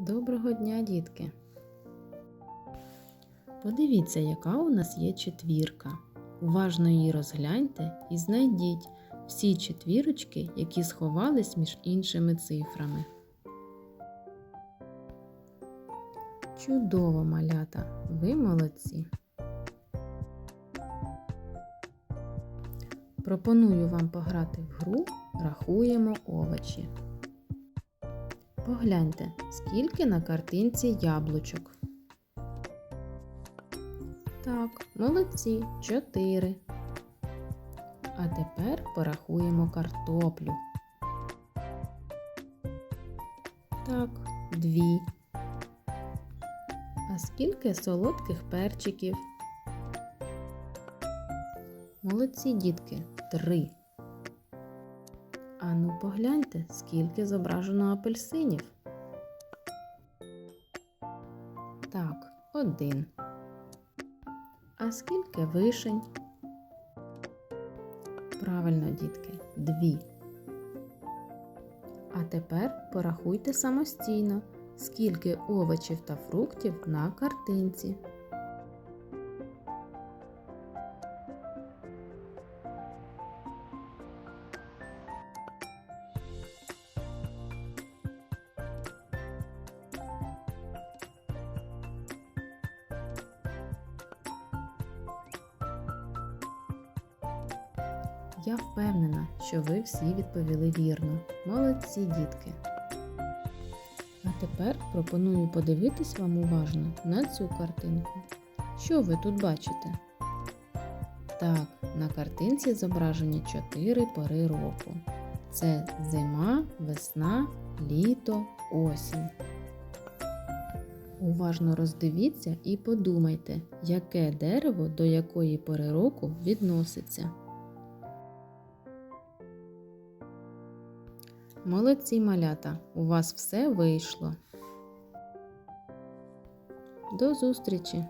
Доброго дня, дітки! Подивіться, яка у нас є четвірка. Уважно її розгляньте і знайдіть всі четвірочки, які сховались між іншими цифрами. Чудово, малята! Ви молодці! Пропоную вам пограти в гру Рахуємо овочі. Погляньте, скільки на картинці яблучок. Так, молодці, чотири. А тепер порахуємо картоплю. Так, дві. А скільки солодких перчиків? Молодці, дітки, три. Ану, погляньте, скільки зображено апельсинів. Так, один. А скільки вишень? Правильно, дітки, дві. А тепер порахуйте самостійно, скільки овочів та фруктів на картинці. Я впевнена, що ви всі відповіли вірно. Молодці, дітки. А тепер пропоную подивитись вам уважно на цю картинку. Що ви тут бачите? Так, на картинці зображені чотири пори року. Це зима, весна, літо, осінь. Уважно роздивіться і подумайте, яке дерево до якої пори року відноситься. Молодці малята, у вас все вийшло. До зустрічі!